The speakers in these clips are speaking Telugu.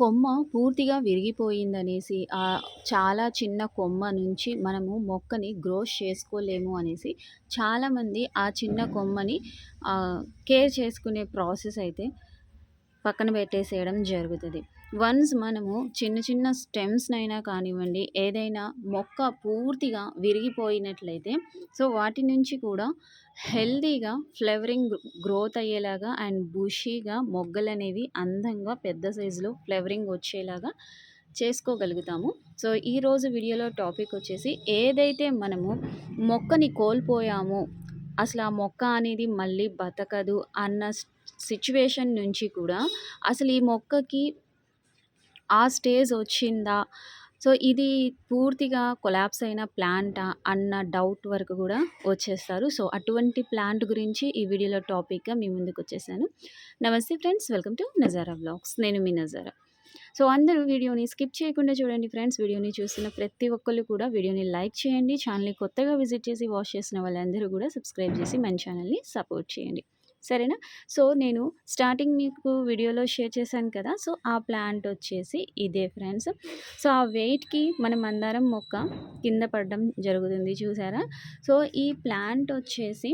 కొమ్మ పూర్తిగా విరిగిపోయిందనేసి ఆ చాలా చిన్న కొమ్మ నుంచి మనము మొక్కని గ్రోస్ చేసుకోలేము అనేసి చాలామంది ఆ చిన్న కొమ్మని కేర్ చేసుకునే ప్రాసెస్ అయితే పక్కన పెట్టేసేయడం జరుగుతుంది. వన్స్ మనము చిన్న చిన్న స్టెమ్స్‌నైనా కానివ్వండి, ఏదైనా మొక్క పూర్తిగా విరిగిపోయినట్లయితే సో, వాటి నుంచి కూడా హెల్తీగా ఫ్లేవరింగ్ గ్రోత్ అయ్యేలాగా అండ్ బుషీగా మొగ్గలు అనేవి అందంగా పెద్ద సైజులో ఫ్లేవరింగ్ వచ్చేలాగా చేసుకోగలుగుతాము. సో, ఈరోజు వీడియోలో టాపిక్ వచ్చేసి ఏదైతే మనము మొక్కని కోల్పోయామో, అసలు ఆ మొక్క అనేది మళ్ళీ బతకదు అన్న సిచ్యువేషన్ నుంచి కూడా అసలు ఈ మొక్కకి ఆ స్టేజ్ వచ్చిందా? సో, ఇది పూర్తిగా కొలాప్స్ అయిన ప్లాంటా అన్న డౌట్ వరకు కూడా వచ్చేస్తారు. సో, అటువంటి ప్లాంట్ గురించి ఈ వీడియోలో టాపిక్‌గా మీ ముందుకొచ్చేసాను. నమస్తే friends. Welcome to Nazara blogs నేను మీ నజారా. సో, అందరూ వీడియోని స్కిప్ చేయకుండా చూడండి ఫ్రెండ్స్. వీడియోని చూస్తున్న ప్రతి ఒక్కళ్ళు కూడా వీడియోని లైక్ చేయండి. ఛానల్‌ని కొత్తగా విజిట్ చేసి వాచ్ చేసిన వాళ్ళందరూ కూడా సబ్స్క్రైబ్ చేసి మన ఛానల్‌ని సపోర్ట్ చేయండి. సరేనా? సో, నేను స్టార్టింగ్ మీకు వీడియోలో షేర్ చేశాను కదా! సో, ఆ ప్లాంట్ వచ్చేసి ఇదే ఫ్రెండ్స్. సో, ఆ వెయిట్‌కి మన మందారం మొక్క కింద పడడం జరుగుతుంది చూసారా? సో, ఈ ప్లాంట్ వచ్చేసి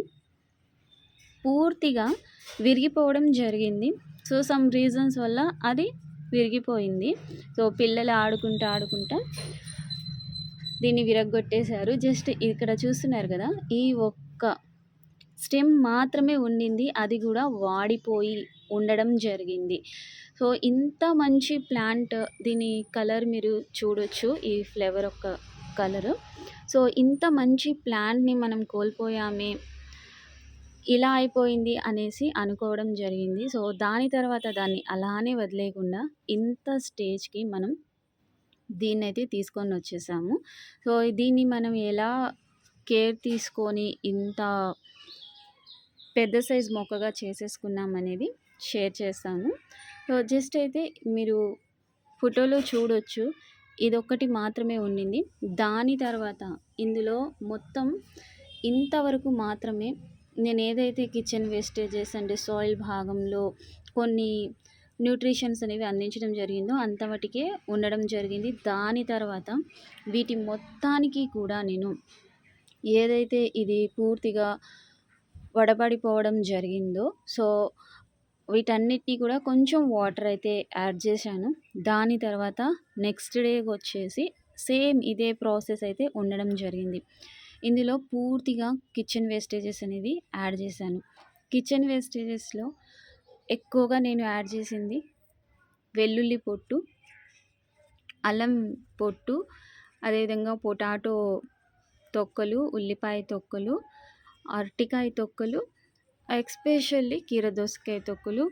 పూర్తిగా విరిగిపోవడం జరిగింది. సో, సమ్ రీజన్స్ వల్ల అది విరిగిపోయింది. సో, పిల్లలు ఆడుకుంటా, ఆడుకుంటా దీన్ని విరగొట్టేశారు జస్ట్ ఇక్కడ చూస్తున్నారు కదా! ఈ ఒక్క స్టెమ్ మాత్రమే ఉండింది. అది కూడా వాడిపోయి ఉండడం జరిగింది. సో, ఇంత మంచి ప్లాంట్ దీని కలర్ మీరు చూడొచ్చు. ఈ ఫ్లేవర్ యొక్క కలరు. సో, ఇంత మంచి ప్లాంట్‌ని మనం కోల్పోయామే. ఇలా అయిపోయింది అనేసి అనుకోవడం జరిగింది. సో, దాని తర్వాత దాన్ని అలానే వదిలేయకుండా ఇంత స్టేజ్‌కి మనం దీన్నైతే తీసుకొనొచ్చేసాము. సో, దీన్ని మనం ఎలా కేర్ తీసుకొని ఇంత పెద్ద సైజ్ మొక్కగా చేసేసుకున్నామనేది షేర్ చేస్తాను. సో, జస్ట్ అయితే మీరు ఫోటోలో చూడొచ్చు. ఇదొక్కటి మాత్రమే ఉండింది. దాని తర్వాత ఇందులో మొత్తం ఇంతవరకు మాత్రమే నేను ఏదైతే కిచెన్ వేస్టేజెస్ అంటే సాయిల్ భాగంలో కొన్ని న్యూట్రిషన్స్ అనేవి అందించడం జరిగిందో అంత మటికే ఉండడం జరిగింది. దాని తర్వాత వీటి మొత్తానికి కూడా నేను ఏదైతే ఇది పూర్తిగా వడపడిపోవడం జరిగిందో సో, వీటన్నిటినీ కూడా కొంచెం వాటర్ అయితే యాడ్ చేశాను. దాని తర్వాత నెక్స్ట్ డేకొచ్చేసి సేమ్ ఇదే ప్రాసెస్ అయితే ఉండడం జరిగింది. ఇందులో పూర్తిగా కిచెన్ వేస్టేజెస్ అనేది యాడ్ చేశాను. కిచెన్ వేస్టేజెస్‌లో ఎక్కువగా నేను యాడ్ చేసింది వెల్లుల్లి పొట్టు, అల్లం పొట్టు, అదేవిధంగా పొటాటో తొక్కలు, ఉల్లిపాయ తొక్కలు, అరటికాయ తొక్కలు, ఎస్పెషల్లీ కీరదోసకాయ దోసకాయ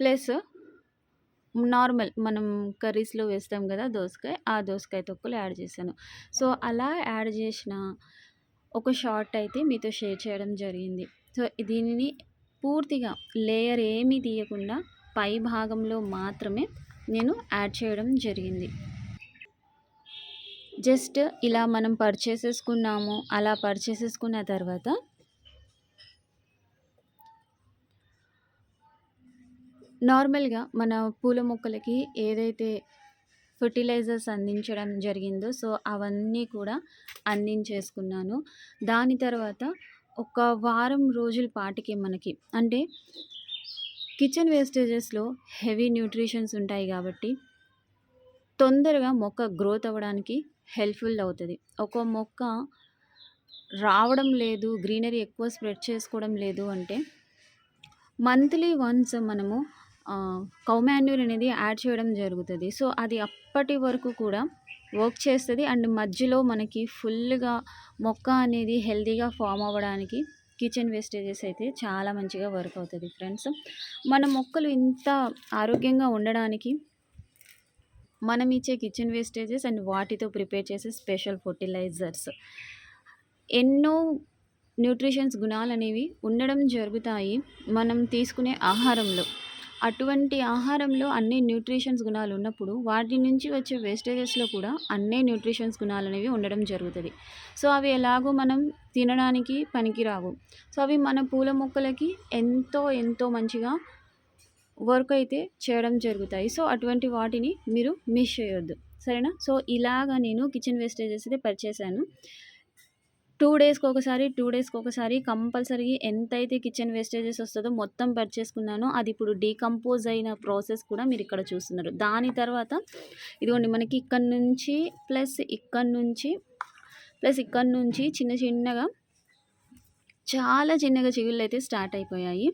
ప్లస్ నార్మల్ మనం కర్రీస్‌లో వేస్తాం కదా! దోసకాయ. ఆ దోసకాయ తొక్కులు యాడ్ చేశాను. సో, అలా యాడ్ చేసిన ఒక షార్ట్ అయితే మీతో షేర్ చేయడం జరిగింది. సో, దీనిని పూర్తిగా లేయర్ ఏమీ తీయకుండా పై భాగంలో మాత్రమే నేను యాడ్ చేయడం జరిగింది. జస్ట్ ఇలా మనం పర్చేసేసుకున్నాము అలా పర్చేసేసుకున్న తర్వాత నార్మల్‌గా మన పూల మొక్కలకి ఏదైతే ఫెర్టిలైజర్స్ అందించడం జరిగిందో సో, అవన్నీ కూడా అందించేసుకున్నాను. దాని తర్వాత ఒక వారం రోజుల పాటికి మనకి అంటే కిచెన్ వేస్టేజెస్‌లో హెవీ న్యూట్రిషన్స్ ఉంటాయి కాబట్టి తొందరగా మొక్క గ్రోత్ అవ్వడానికి హెల్ప్‌ఫుల్ అవుతుంది ఒక మొక్క రావడం లేదు, గ్రీనరీ ఎక్కువ స్ప్రెడ్ చేసుకోవడం లేదు అంటే మంత్లీ వన్స్ మనము కౌ మాన్యూర్ అనేది యాడ్ చేయడం జరుగుతుంది సో, అది అప్పటి వరకు కూడా వర్క్ చేస్తుంది అండ్ మధ్యలో మనకి ఫుల్‌గా మొక్క అనేది హెల్తీగా ఫామ్ అవ్వడానికి కిచెన్ వేస్టేజెస్ అయితే చాలా మంచిగా వర్క్ అవుతుంది ఫ్రెండ్స్. మన మొక్కలు ఇంత ఆరోగ్యంగా ఉండడానికి మనం ఇచ్చే కిచెన్ వేస్టేజెస్ అండ్ వాటితో ప్రిపేర్ చేసే స్పెషల్ ఫర్టిలైజర్స్ ఎన్నో న్యూట్రిషన్స్ గుణాలు అనేవి ఉండడం జరుగుతాయి మనం తీసుకునే ఆహారంలో. అటువంటి ఆహారంలో అన్ని న్యూట్రిషన్స్ గుణాలు ఉన్నప్పుడు వాటి నుంచి వచ్చే వేస్టేజెస్‌లో కూడా అన్నే న్యూట్రిషన్స్ గుణాలనేవి ఉండడం జరుగుతుంది. సో, అవి ఎలాగో మనం తినడానికి పనికిరావు. సో, అవి మన పూల మొక్కలకి ఎంతో ఎంతో మంచిగా వర్క్ అయితే చేయడం జరుగుతాయి. సో అటువంటి వాటిని మీరు మిస్ చేయొద్దు. సరేనా? సో ఇలాగా నేను కిచెన్ వేస్టేజెస్ అయితే పరిచేసాను టూ డేస్కి ఒకసారి టూ డేస్కి ఒకసారి కంపల్సరీ ఎంతైతే కిచెన్ వేస్టేజెస్ వస్తుందో మొత్తం పర్చేసుకున్నానో అది ఇప్పుడు డీకంపోజ్ అయిన ప్రాసెస్ కూడా మీరు ఇక్కడ చూస్తున్నారు. దాని తర్వాత ఇదిగోండి మనకి ఇక్కడ నుంచి ప్లస్ ఇక్కడ నుంచి ప్లస్ ఇక్కడ నుంచి చిన్న చిన్నగా చాలా చిన్నగా చిగుళ్ళు అయితే స్టార్ట్ అయిపోయాయి.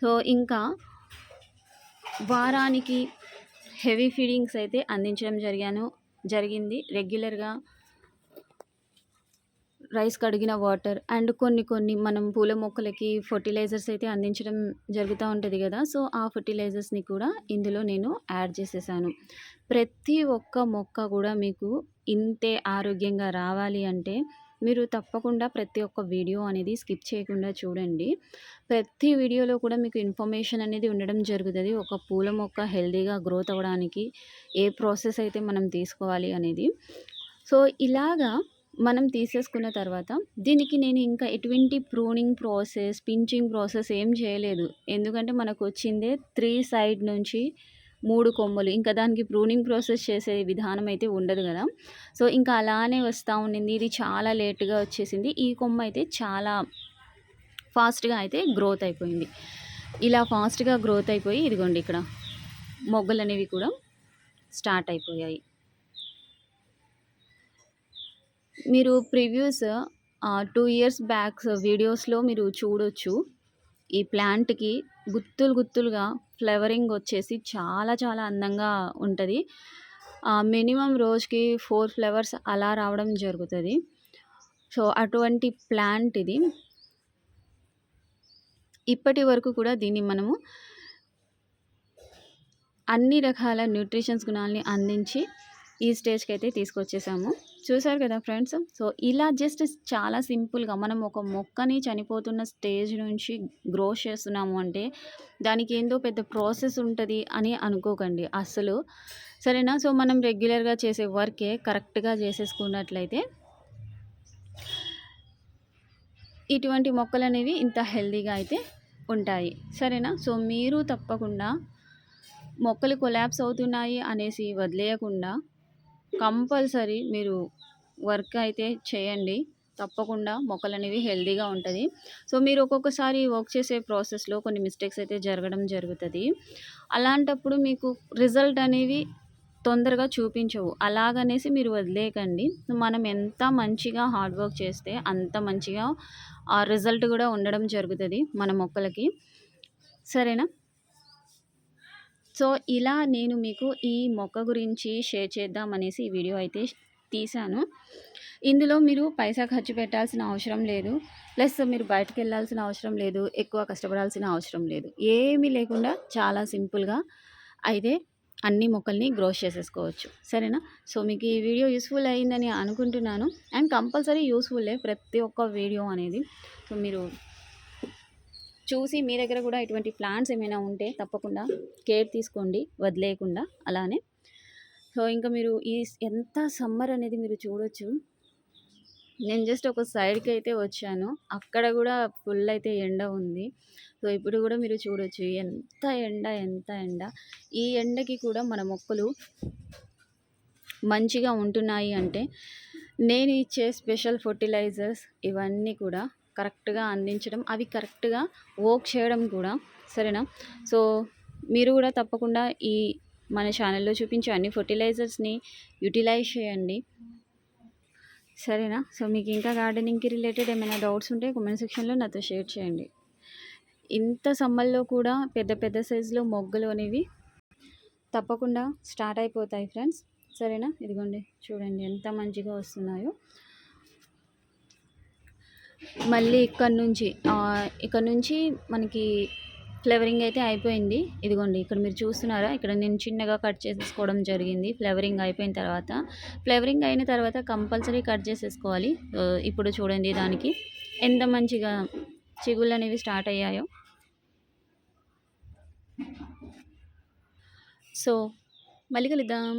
సో ఇంకా వారానికి హెవీ ఫీడింగ్స్ అయితే అందించడం జరిగాను జరిగింది. రెగ్యులర్గా రైస్ కడిగిన వాటర్ అండ్ కొన్ని కొన్ని మనం పూల మొక్కలకి ఫర్టిలైజర్స్ అయితే అందించడం జరుగుతూ ఉంటుంది కదా సో ఆ ఫర్టిలైజర్స్ని కూడా ఇందులో నేను యాడ్ చేసేసాను. ప్రతి ఒక్క మొక్క కూడా మీకు ఇంతే ఆరోగ్యంగా రావాలి అంటే మీరు తప్పకుండా ప్రతి ఒక్క వీడియో అనేది స్కిప్ చేయకుండా చూడండి. ప్రతి వీడియోలో కూడా మీకు ఇన్ఫర్మేషన్ అనేది ఉండడం జరుగుతుంది. ఒక పూల మొక్క హెల్దీగా గ్రోత్ అవ్వడానికి ఏ ప్రాసెస్ అయితే మనం తీసుకోవాలి అనేది. సో ఇలాగా మనం తీసేసుకున్న తర్వాత దీనికి నేను ఇంకా ఎటువంటి ప్రూనింగ్ ప్రాసెస్ పించింగ్ ప్రాసెస్ ఏం చేయలేదు. ఎందుకంటే మనకు వచ్చిందే త్రీ సైడ్ నుంచి మూడు కొమ్మలు. ఇంకా దానికి ప్రూనింగ్ ప్రాసెస్ చేసే విధానం అయితే ఉండదు కదా. సో ఇంకా అలానే వస్తూ ఉండింది. ఇది చాలా లేట్గా వచ్చేసింది. ఈ కొమ్మ అయితే చాలా ఫాస్ట్గా అయితే గ్రోత్ అయిపోయింది. ఇలా ఫాస్ట్గా గ్రోత్ అయిపోయి ఇదిగోండి ఇక్కడ మొగ్గలు అనేవి కూడా స్టార్ట్ అయిపోయాయి. మీరు ప్రివ్యూస్ టూ ఇయర్స్ బ్యాక్స్ వీడియోస్లో మీరు చూడొచ్చు. ఈ ప్లాంట్కి గుత్తులు గుత్తులుగా ఫ్లవరింగ్ వచ్చేసి చాలా చాలా అందంగా ఉంటుంది. మినిమం రోజుకి ఫోర్ ఫ్లవర్స్ అలా రావడం జరుగుతుంది. సో అటువంటి ప్లాంట్ ఇది. ఇప్పటి వరకు కూడా దీన్ని మనము అన్ని రకాల న్యూట్రిషన్స్ గుణాలని అందించి ఈ స్టేజ్కి అయితే తీసుకొచ్చేసాము. చూసారు కదా ఫ్రెండ్స్? సో ఇలా జస్ట్ చాలా సింపుల్గా మనం ఒక మొక్కని చనిపోతున్న స్టేజ్ నుంచి గ్రో చేస్తున్నాము అంటే దానికి ఏందో పెద్ద ప్రాసెస్ ఉంటుంది అని అనుకోకండి అసలు. సరేనా? సో మనం రెగ్యులర్గా చేసే వర్కే కరెక్ట్గా చేసేసుకున్నట్లయితే ఇటువంటి మొక్కలు అనేవి ఇంత హెల్దీగా అయితే ఉంటాయి. సరేనా? సో మీరు తప్పకుండా మొక్కలు కొలాప్స్ అవుతున్నాయి అనేసి వదిలేయకుండా కంపల్సరీ మీరు వర్క్ అయితే చేయండి. తప్పకుండా మొక్కలు అనేవి హెల్దీగా ఉంటుంది. సో మీరు ఒక్కొక్కసారి వర్క్ చేసే ప్రాసెస్లో కొన్ని మిస్టేక్స్ అయితే జరగడం జరుగుతుంది. అలాంటప్పుడు మీకు రిజల్ట్ అనేవి తొందరగా చూపించవు. అలాగనేసి మీరు వదిలేయకండి. మనం ఎంత మంచిగా హార్డ్ వర్క్ చేస్తే అంత మంచిగా ఆ రిజల్ట్ కూడా ఉండడం జరుగుతుంది మన మొక్కలకి. సరేనా? సో ఇలా నేను మీకు ఈ మొక్క గురించి షేర్ చేద్దాం అనేసి ఈ వీడియో అయితే తీశాను ఇందులో మీరు పైసా ఖర్చు పెట్టాల్సిన అవసరం లేదు. ప్లస్ మీరు బయటకు వెళ్ళాల్సిన అవసరం లేదు. ఎక్కువ కష్టపడాల్సిన అవసరం లేదు. ఏమీ లేకుండా చాలా సింపుల్గా అయితే అన్ని మొక్కల్ని గ్రోస్ చేసేసుకోవచ్చు. సరేనా? సో మీకు ఈ వీడియో యూస్ఫుల్ అయిందని అనుకుంటున్నాను. అండ్ కంపల్సరీ యూస్ఫుల్లే ప్రతి ఒక్క వీడియో అనేది. సో మీరు చూసి మీ దగ్గర కూడా ఇటువంటి ప్లాంట్స్ ఏమైనా ఉంటే తప్పకుండా కేర్ తీసుకోండి వదిలేయకుండా అలానే. సో ఇంకా మీరు ఈ ఎంత సమ్మర్ అనేది మీరు చూడొచ్చు. నేను జస్ట్ ఒక సైడ్కి అయితే వచ్చాను. అక్కడ కూడా ఫుల్ అయితే ఎండ ఉంది. సో ఇప్పుడు కూడా మీరు చూడొచ్చు ఎంత ఎండ ఎంత ఎండ. ఈ ఎండకి కూడా మన మొక్కలు మంచిగా ఉంటున్నాయి అంటే నేను ఇచ్చే స్పెషల్ ఫర్టిలైజర్స్ ఇవన్నీ కూడా కరెక్ట్గా అందించడం అవి కరెక్ట్గా వర్క్ చేయడం కూడా సరేనా? సో మీరు కూడా తప్పకుండా ఈ మన ఛానల్లో చూపించే అన్ని ఫర్టిలైజర్స్ని యూటిలైజ్ చేయండి. సరేనా? సో మీకు ఇంకా గార్డెనింగ్కి రిలేటెడ్ ఏమైనా డౌట్స్ ఉంటే కామెంట్ సెక్షన్లో నాతో షేర్ చేయండి. ఇంత సమ్మర్లో కూడా పెద్ద పెద్ద సైజులో మొగ్గలు అనేవి తప్పకుండా స్టార్ట్ అయిపోతాయి ఫ్రెండ్స్. సరేనా? ఇదిగోండి చూడండి ఎంత మంచిగా వస్తున్నాయో. మళ్ళీ ఇక్కడ నుంచి ఇక్కడ నుంచి మనకి ఫ్లేవరింగ్ అయితే అయిపోయింది. ఇదిగోండి ఇక్కడ మీరు చూస్తున్నారా? ఇక్కడ నేను చిన్నగా కట్ చేసేసుకోవడం జరిగింది. ఫ్లేవరింగ్ అయిపోయిన తర్వాత ఫ్లేవరింగ్ అయిన తర్వాత కంపల్సరీ కట్ చేసేసుకోవాలి. ఇప్పుడు చూడండి దానికి ఎంత మంచిగా చిగుళ్ళు అనేవి స్టార్ట్ అయ్యాయో. సో మళ్ళీ కలుద్దాం.